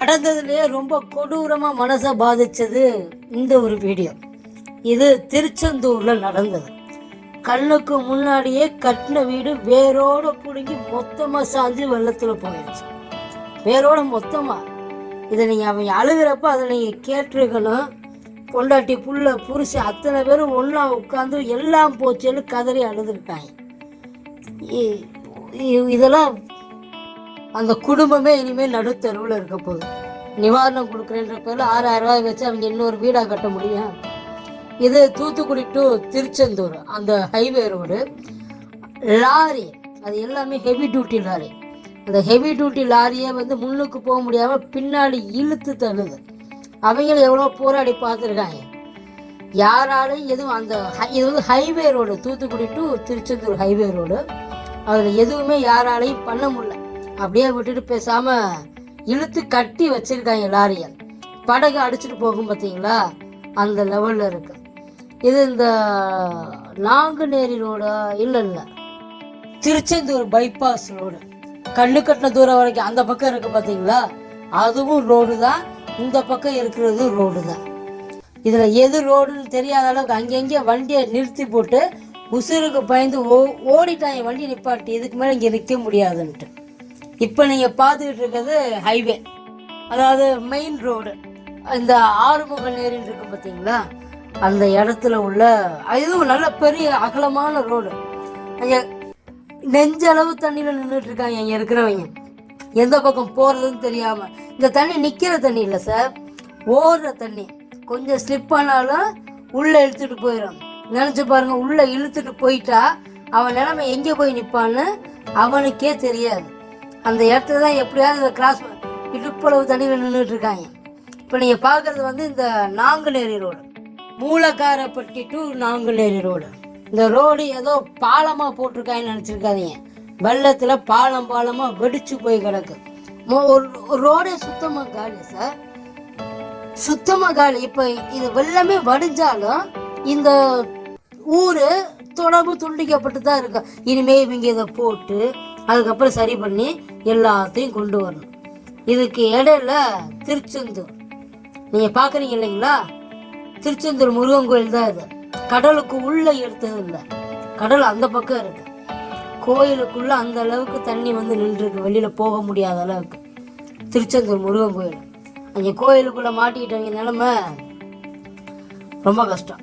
நடந்ததுலேயே ரொம்ப கொடூரமாக மனசை பாதிச்சது இந்த ஒரு வீடியோ இது திருச்செந்தூரில் நடந்தது. கண்ணுக்கு முன்னாடியே கட்டின வீடு வேரோட பிடுங்கி மொத்தமாக சாஞ்சு வெள்ளத்தில் போயிடுச்சு வேரோட மொத்தமாக இதை நீங்கள் அவன் அழுகிறப்ப அதை நீங்கள் கேட்டிருக்கணும். பொண்டாட்டி புள்ள புருஷன் அத்தனை பேரும் ஒன்றா உட்காந்து எல்லாம் போச்சுன்னு கதறி அழுதுருக்காங்க. இதெல்லாம் அந்த குடும்பமே இனிமேல் நடுத்தருவில் இருக்க போகுது. நிவாரணம் கொடுக்குறேன்ற பேரில் ஆறாயிரம் ரூபாய் வச்சு அவங்க இன்னொரு வீடாக கட்ட முடியும். இது தூத்துக்குடி டு திருச்செந்தூர் அந்த ஹைவே ரோடு லாரி அது எல்லாமே ஹெவி டியூட்டி லாரி. அந்த ஹெவி டியூட்டி லாரியே வந்து முன்னுக்கு போக முடியாமல் பின்னாடி இழுத்து தள்ளுது. அவங்களும் எவ்வளோ போராடி பார்த்துருக்காங்க. யாராலும் எதுவும் அந்த ஹை- இது வந்து highway road Thoothukudi to Tiruchendur highway road அதில் எதுவுமே யாராலையும் பண்ண முடியல. அப்படியே விட்டுட்டு பேசாமல் இழுத்து கட்டி வச்சிருக்காங்க லாரியை. படகு அடிச்சிட்டு போகும் பார்த்தீங்களா அந்த லெவலில் இருக்கு. இது இந்த நாங்குநேரி ரோடா இல்லை இல்லை. திருச்செந்தூர் பைபாஸ் ரோடு கண்ணு கட்டின தூரம் வரைக்கும் அந்த பக்கம் இருக்கு பார்த்தீங்களா அதுவும் ரோடு தான். இந்த பக்கம் இருக்கிறது ரோடு தான். இதில் எது ரோடுன்னு தெரியாத அளவுக்கு அங்கங்கே வண்டியை நிறுத்தி போட்டு உசுருக்கு பயந்து ஓ ஓடிட்டாங்க வண்டி நிப்பாட்டி. இதுக்கு மேலே இங்கே நிற்க முடியாதுன்ட்டு. இப்போ நீங்கள் பார்த்துக்கிட்டு இருக்கிறது ஹைவே அதாவது மெயின் ரோடு இந்த ஆறுமுக நேரின்னு இருக்கு பார்த்தீங்களா? அந்த இடத்துல உள்ள இதுவும் நல்ல பெரிய அகலமான ரோடு அங்கே நெஞ்சளவு தண்ணியில் நின்றுட்டு இருக்காங்க இங்கே இருக்கிறவங்க. எந்த பக்கம் போகிறதுன்னு தெரியாமல் இந்த தண்ணி நிற்கிற தண்ணி இல்லை சார் ஓடுற தண்ணி. கொஞ்சம் ஸ்லிப் ஆனாலும் உள்ளே இழுத்துட்டு போயிடும் நினச்சி பாருங்கள் உள்ளே இழுத்துட்டு போயிட்டா அவன் நிலமை எங்கே போய் நிற்பான்னு அவனுக்கே தெரியாது. அந்த இடத்துல தான் எப்படியாவது இந்த கிராஸ் இடுப்பளவு தண்ணியில் நின்றுட்டு இருக்காங்க. இப்போ நீங்கள் பார்க்குறது வந்து இந்த Nanguneri road. Moolakkarapatti to Nanguneri road. இந்த ரோடு ஏதோ பாலமாக போட்டிருக்காங்கன்னு நினச்சிருக்காதீங்க. வெள்ளத்தில் பாலம் பாலமாக வெடிச்சு போய் கிடக்கு. ஒரு ரோடே சுத்தமாக காலி சார். சுத்தமாக காலி. இப்போ இது வெள்ளமே வடிஞ்சாலும் இந்த ஊர் தொடர்பு துண்டிக்கப்பட்டு தான் இருக்கும் இனிமேல் இவங்க இதை போட்டு அதுக்கப்புறம் சரி பண்ணி எல்லாத்தையும் கொண்டு வரணும். இதுக்கு இடையில திருச்செந்தூர். நீங்கள் பார்க்குறீங்க இல்லைங்களா? திருச்செந்தூர் முருகன் கோயில் தான் இது. கடலுக்கு உள்ளே எடுத்தது இல்லை. கடல் அந்த பக்கம் இருக்கு. கோயிலுக்குள்ள அந்த அளவுக்கு தண்ணி வந்து நின்றுருக்கு. வெளியில போக முடியாத அளவுக்கு. திருச்செந்தூர் முருகன் கோயில். அங்கே கோயிலுக்குள்ள மாட்டிக்கிட்டவங்க நிலைமை ரொம்ப கஷ்டம்.